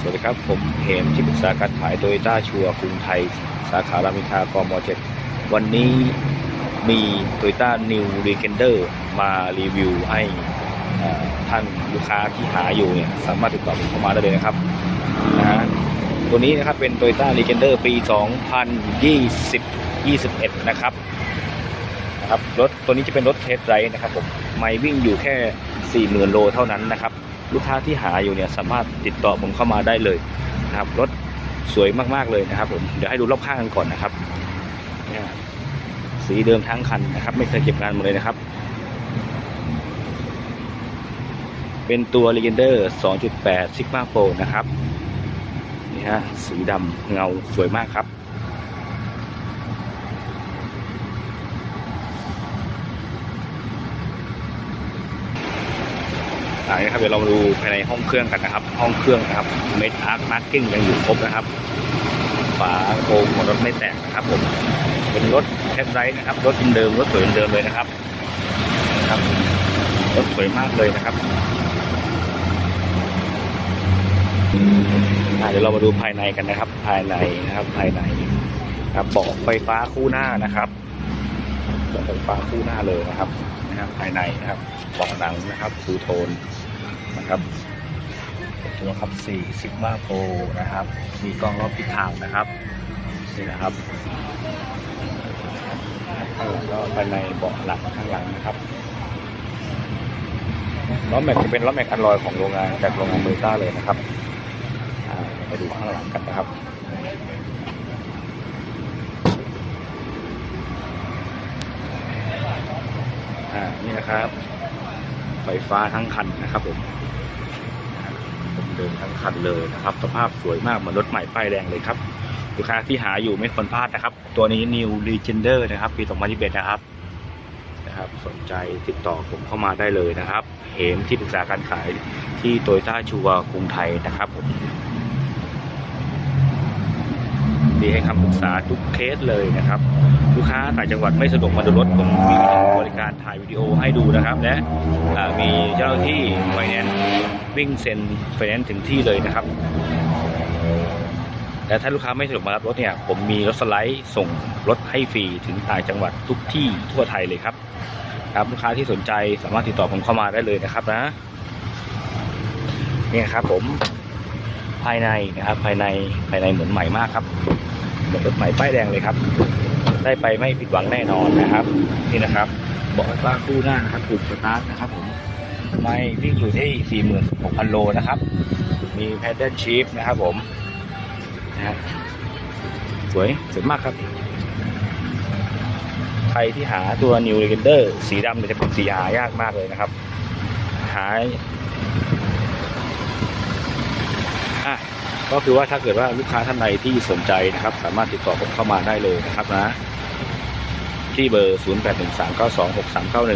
สวัสดีครับ ผมเหมที่ปรึกษาการขายโตโยต้าชัวร์กรุงไทย สาขารามอินทรากมเจ็ดวันนี้มีโตโยต้านิวรีเกนเดอร์มารีวิวให้ท่านลูกค้าที่หาอยู่เนี่ยสามารถติดต่อผมเข้ามาได้เลยนะครับนะฮะตัวนี้นะครับเป็น Toyota r e g e n d e r ปี 2020 21 นะครับนะครับรถตัวนี้จะเป็นรถเทสไรด์นะครับผมไม่วิ่งอยู่แค่ 40,000 โลเท่านั้นนะครับ ลูกค้าที่หาอยู่เนี่ยสามารถติดต่อผมเข้ามาได้เลยนะครับรถสวยมากๆเลยนะครับผมเดี๋ยวให้ดูรอบข้างกันก่อนนะครับเนี่ยสีเดิมทั้งคันนะครับ ไม่เคยเก็บงานมดเลยนะครับ เป็นตัว Legender 2.8 Sigma Pro นะครับนี่ฮะสีดำเงาสวยมากครับ อ่านี่ครับเดี๋ยวเรามาดูภายในห้องเครื่องกันนะครับ ห้องเครื่องนะครับเมทอาร์คมาร์กิ้งยังอยู่ครบนะครับฝาโครงของรถไม่แตกนะครับผมเป็นรถแคทไรท์นะครับ รถเดิมรถสวยเดิมเลยนะครับนะครับรถสวยมากเลยนะครับเดี๋ยวเรามาดูภายในกันนะครับ ภายในนะครับภายในครับเบาะไฟฟ้าคู่หน้านะครับ เบาะไฟฟ้าคู่หน้าเลยนะครับนะครับภายในนะครับเบาะหนังนะครับฟูโทนนะครับตัวขับ4 Sigma Pro นะครับ มีกล้องรอบทิศทางนะครับนี่นะครับแล้วก็ภายในเบาะหลังข้างหลังนะครับล้อแม็กจะเป็นล้อแม็กอันลอยของโรงงานจากโรงงานเบต้าเลยนะครับไปดูข้างหลังกันนะครับ อ่า นี่นะครับ ไฟฟ้าทั้งคันนะครับผมผมเดินทั้งคันเลยนะครับ สภาพสวยมากเหมือนรถใหม่ป้ายแดงเลยครับลูกค้าที่หาอยู่ไม่ควรพลาดนะครับ ตัวนี้ New Legender นะครับ ปี 2021 นะครับนะครับ สนใจติดต่อผมเข้ามาได้เลยนะครับ เหมที่ปรึกษาการขายที่โตโยต้าชัวกรุงไทยนะครับผม ดีให้คำปรึกษาทุกเคสเลยนะครับ ลูกค้าต่างจังหวัดไม่สะดวกมาดูรถผมมีบริการถ่ายวิดีโอให้ดูนะครับ และมีเจ้าหน้าที่ไฟแนนซ์วิ่งเซ็นไฟแนนซ์ถึงที่เลยนะครับและถ้าลูกค้าไม่สะดวกมารับรถเนี่ยผมมีรถสไลด์ส่งรถให้ฟรีถึงต่างจังหวัดทุกที่ทั่วไทยเลยครับครับลูกค้าที่สนใจสามารถติดต่อผมเข้ามาได้เลยนะครับนะเนี่ยครับผม ภายในนะครับ ภายในภายในเหมือนใหม่มากครับเหมือนรถใหม่ป้ายแดงเลยครับ ได้ไปไม่ผิดหวังแน่นอนนะครับ นี่นะครับเบาะไฟฟ้าคู่หน้านะครับปุ่มสตาร์ทนะครับผมไม่วิ่งอยู่ที่ 46,000 โลนะครับ มีแพดเดิลชีฟนะครับผมนะฮะสวยสวยมากครับ ใครที่หาตัว New Legender สีดำเนี่ยจะเป็นสีหายากมากเลยนะครับ หาอะ ก็คือว่าถ้าเกิดว่าลูกค้าท่านใดที่สนใจนะครับ สามารถติดต่อผมเข้ามาได้เลยนะครับนะ ที่เบอร์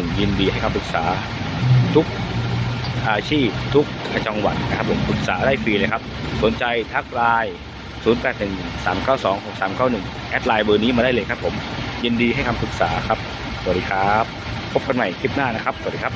0813926391 ยินดีให้คำปรึกษาทุกอาชีพทุกจังหวัดนะครับผมปรึกษาได้ฟรีเลยครับ สนใจทักไลน์0813926391 แอดไลน์เบอร์นี้มาได้เลยครับผม ยินดีให้คำปรึกษาครับ สวัสดีครับ พบกันใหม่คลิปหน้านะครับ สวัสดีครับ